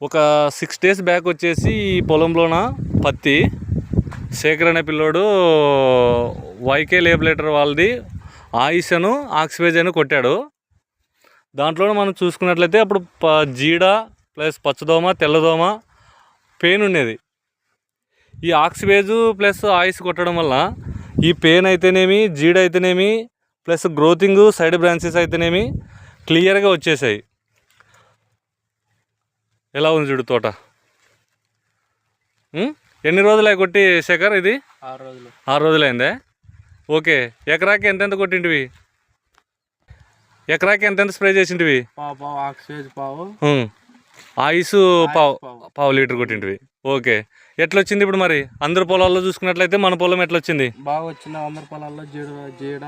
ఒక six days back వచ్చేసి ఈ పొలంలోన పత్తి శేఖర్ అనే పిల్లోడు వైకే లేబులేటర్ వాళ్ళది ఆయుషను ఆక్సిజన్ కొట్టాడు. దాంట్లో మనం చూసుకున్నట్లయితే అప్పుడు ప జీడ ప్లస్ పచ్చదోమ తెల్లదోమ పెయిన్ ఉండేది. ఈ ఆక్సివేజు ప్లస్ ఆయిస్ కొట్టడం వల్ల ఈ పెయిన్ అయితేనేమి జీడ అయితేనేమి ప్లస్ గ్రోతింగ్ సైడ్ బ్రాంచెస్ అయితేనేమి క్లియర్గా వచ్చేసాయి. ఎలా ఉంది చూడు తోట? ఎన్ని రోజులు కొట్టి శేఖర్ ఇది? ఆరు రోజులు. ఆరు రోజులైందే? ఓకే. ఎకరాకి ఎంతెంత కొట్టింటివి? ఎకరాకి ఎంతెంత స్ప్రే చేసింటివి? పావు పావు పావు. ఉం. ఆయిస్ పావు పావు. పావు లీటర్ కొట్టింటివి. ఓకే. ఎట్లా వచ్చింది ఇప్పుడు మరి? అందరి పొలాల్లో చూసుకున్నట్లయితే మన పొలం ఎట్లా వచ్చింది బాగా వచ్చిన వందల పొలాల్లో జీడ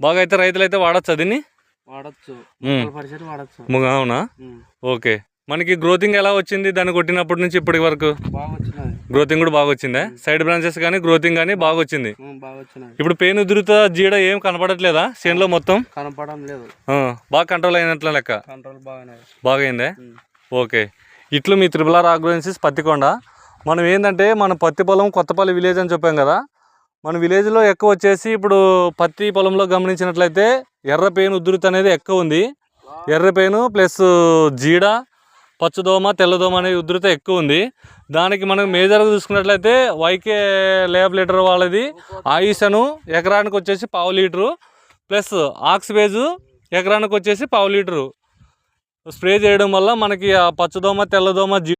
బాగా అయితే రైతులు అయితే వాడచ్చు దీన్ని? వాడచ్చు. అవునా. ఓకే. మనకి గ్రోతింగ్ ఎలా వచ్చింది? దాన్ని కొట్టినప్పటి నుంచి ఇప్పటి వరకు? గ్రోతింగ్ కూడా బాగా వచ్చిందా? సైడ్ బ్రాంచెస్ కానీ గ్రోతింగ్ కానీ బాగా వచ్చింది. ఇప్పుడు పెయిన్ ఉధృత జీడ ఏం కనపడట్లేదా చేనులో మొత్తం? కనపడడం లేదు. ఆ, బాగా కంట్రోల్ అయినట్ల లెక్క. బాగా అయిందే. ఓకే. ఇట్లు మీ త్రిపుల ఆగ్రోన్సిస్ పత్తికొండ. మనం ఏంటంటే మన పత్తి పొలం కొత్తపల్లి విలేజ్ అని చెప్పాం కదా మన విలేజ్లో ఎక్కువ వచ్చేసి ఇప్పుడు పత్తి పొలంలో గమనించినట్లయితే ఎర్ర పెయిన్ ఉధృతి అనేది ఎక్కువ ఉంది. ఎర్ర పెయిన్ ప్లస్ జీడ పచ్చదోమ తెల్లదోమ అనేది ఉధృత ఎక్కువ ఉంది. దానికి మనం మేజర్గా చూసుకున్నట్లయితే వైకే ల్యాబ్ లీటర్ వాళ్ళది ఆయుషను ఎకరానికి వచ్చేసి పావు లీటరు ప్లస్ ఆక్సిబేజు ఎకరానికి వచ్చేసి పావు లీటరు. స్ప్రే చేయడం వల్ల మనకి ఆ పచ్చదోమ తెల్లదోమ జీ